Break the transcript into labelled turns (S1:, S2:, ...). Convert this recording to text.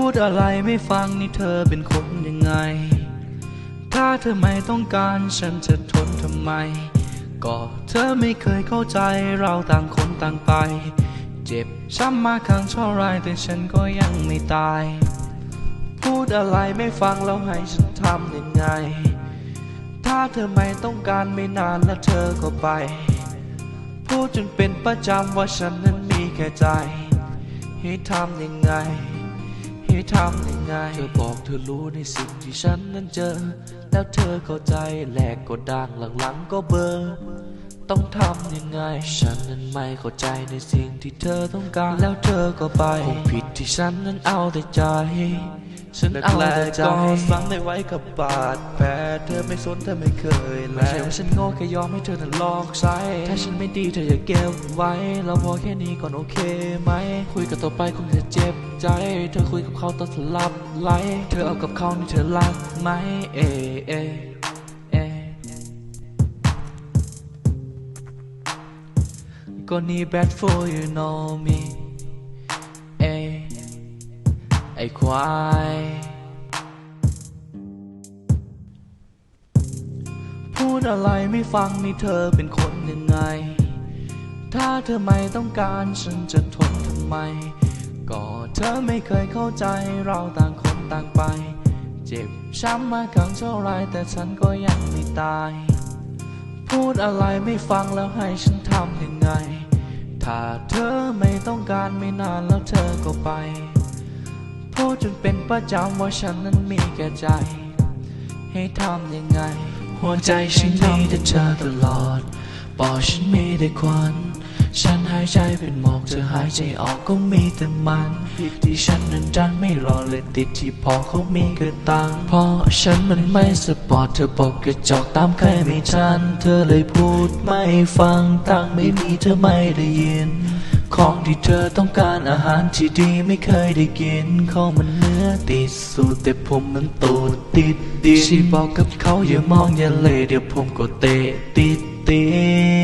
S1: พูดอะไรไม่ฟังนี่เธอเป็นคนยังไง ถ้าเธอไม่ต้องการฉันจะทนทำไม ก็เธอไม่เคยเข้าใจเราต่างคนต่างไป เจ็บช้ำมาครั้งเท่าไรแต่ฉันก็ยังไม่ตาย พูดอะไรไม่ฟังแล้วให้ฉันทำยังไง ถ้าเธอไม่ต้องการไม่นานแล้วเธอก็ไป พูดจนเป็นประจำว่าฉันนั้นมีแค่ใจ ให้ทำยังไง ทำยังไง เธอบอกเธอรู้ในสิ่งที่ฉันนั้นเจอ แล้วเธอเข้าใจแหลกก็ดังหลังๆก็เบอร์ต้องทำยังไง ฉันนั้นไม่เข้าใจในสิ่งที่เธอต้องการ แล้วเธอก็ไปคงผิดที่ฉันนั้นเอาแต่ใจ ฉันเอาแต่ใจก็ฝังในไว้กับบาดแผลเธอไม่สนเธอไม่เคยแลไม่ใช่ว่าฉันโง่แค่ยอมให้เธอนั้นลอกใช้ถ้าฉันไม่ดีเธออย่าเก็บไว้ เราพอแค่นี้ก่อนโอเคไหม คุยกันต่อไปคงจะเจ็บใจ เธอคุยกับเขาตอนสลับไหลเธอเอากับเขานี่เธอรักไหมเอเอเอก็นี่ bad for you know me อ้ควาย พูดอะไรไม่ฟังนี่เธอเป็นคนยังไง ถ้าเธอไม่ต้องการฉันจะทนทำไม ก็เธอไม่เคยเข้าใจเราต่างคนต่างไป เจ็บช้ำมาครั้งเท่าไรแต่ฉันก็ยังไม่ตาย พูดอะไรไม่ฟังแล้วให้ฉันทำยังไง ถ้าเธอไม่ต้องการไม่นานแล้วเธอก็ไป พูดจนเป็นประจำว่าฉันนั้นมีแก่ใจ ให้ทำยังไง หัวใจฉันมีแต่เธอตลอดปอดฉันมีแต่ควันฉันหายใจเป็นหมอกเธอหายใจออกก็มีแต่มันผิดที่ฉันนั้นดันไม่รอเลยติดที่พอเขามีกระตังเพราะฉันมันไม่สปอร์ตเธอบอกกระจอกตามใครไม่ทัน เธอเลยพูดไม่ฟังตั้งไม่มีเธอไม่ได้ยิน ของที่เธอต้องการอาหารที่ดีไม่เคยได้กินของมันเนื้อติดสูตรแต่ผมมันตูดติดดินชีบอกกับเขาอย่ามองอย่าเลยเดี๋ยวผมก็เตะติดติด